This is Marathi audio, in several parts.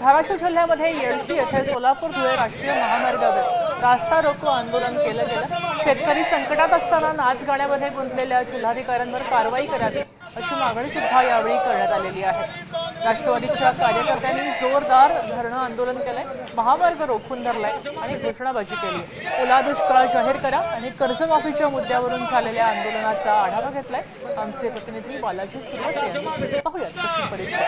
धाराशिव जिल्ह्यामध्ये येडशी येथे सोलापूर धुळे राष्ट्रीय महामार्गावर रास्ता रोको आंदोलन केलं गेलं. शेतकरी संकटात असताना नाच गाण्यामध्ये गुंतलेल्या जिल्हाधिकाऱ्यांवर कारवाई करावी अशी मागणी सुद्धा यावेळी करण्यात आलेली आहे. राष्ट्रवादीच्या कार्यकर्त्यांनी जोरदार धरणं आंदोलन केलंय महामार्ग रोखून धरलाय आणि घोषणाबाजी केली. ओला दुष्काळ जाहीर करा आणि कर्जमाफीच्या मुद्द्यावरून झालेल्या आंदोलनाचा आढावा घेतलाय. आमचे प्रतिनिधी बालाजी सुभाष यांनी. पाहूयात परिस्थिती.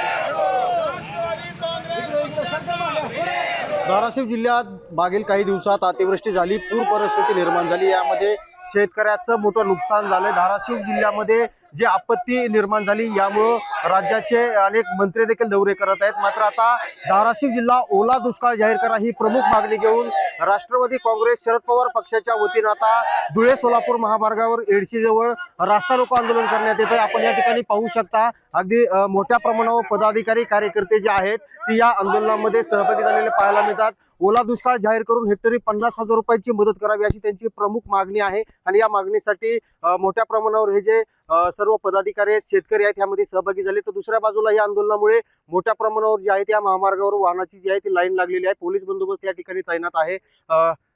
धाराशिव जिल्ह्यात मागील काही दिवसात अतिवृष्टी झाली पूर परिस्थिती निर्माण झाली. यामध्ये शेतकऱ्याचं मोठं नुकसान झालं धाराशिव जिल्ह्यामध्ये जे आपत्ती निर्माण झाली यामुळं राज्याचे अनेक मंत्री देखील दौरे करत आहेत. मात्र आता धाराशिव जिल्हा ओला दुष्काळ जाहीर करा ही प्रमुख मागणी घेऊन राष्ट्रवादी काँग्रेस शरद पवार पक्षाच्या वतीनं आता धुळे सोलापूर महामार्गावर एडशी जवळ रास्ता रोको आंदोलन करण्यात येतं आपण या ठिकाणी पाहू शकता अगदी मोठ्या प्रमाणावर पदाधिकारी कार्यकर्ते जे आहेत ते या आंदोलनामध्ये सहभागी झालेले पाहायला मिळतात. ओला दुष्काळ जाहीर करून हेक्टरी पन्नास हजार रुपयांची मदत करावी अशी त्यांची प्रमुख मागणी आहे. आणि या मागणीसाठी मोठ्या प्रमाणावर हे जे सर्व पदाधिकारी आहेत शेतकरी आहेत यामध्ये सहभागी झाले. तर दुसऱ्या बाजूला या आंदोलनामुळे मोठ्या प्रमाणावर जे आहे त्या महामार्गावर वाहनाची जी आहे ती लाईन लागलेली आहे. पोलीस बंदोबस्त या ठिकाणी तैनात आहे.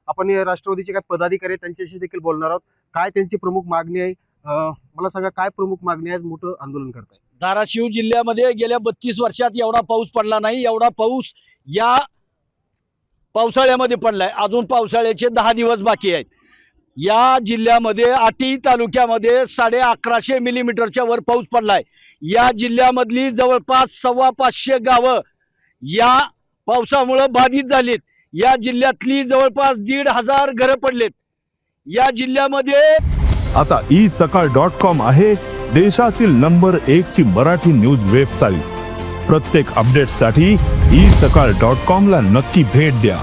आपण राष्ट्रवादीचे काही पदाधिकारी आहेत त्यांच्याशी देखील बोलणार आहोत. काय त्यांची प्रमुख मागणी आहे? मला सांगा काय प्रमुख मागणी आहे? मोठं आंदोलन करताय. धाराशिव जिल्ह्यामध्ये गेल्या बत्तीस वर्षात एवढा पाऊस पडला नाही. एवढा पाऊस या पावसाळ्यामध्ये पडलाय. अजून पावसाळ्याचे दहा दिवस बाकी आहेत. या जिल्ह्यामध्ये आटी तालुक्यामध्ये साडे अकराशे मिलीमीटरच्या वर पाऊस पडलाय. या जिल्ह्यामधली जवळपास सव्वा पाचशे गावं या पावसामुळं बाधित झालीत. या जिल्ह्यातली जवळपास दीड हजार घरं पडलेत. या जिल्ह्यामध्ये आता ई सकाळ डॉट कॉम आहे देशातील नंबर एक ची मराठी न्यूज वेबसाईट. प्रत्येक अपडेटसाठी ई सकाळ डॉट कॉम ला नक्की भेट द्या.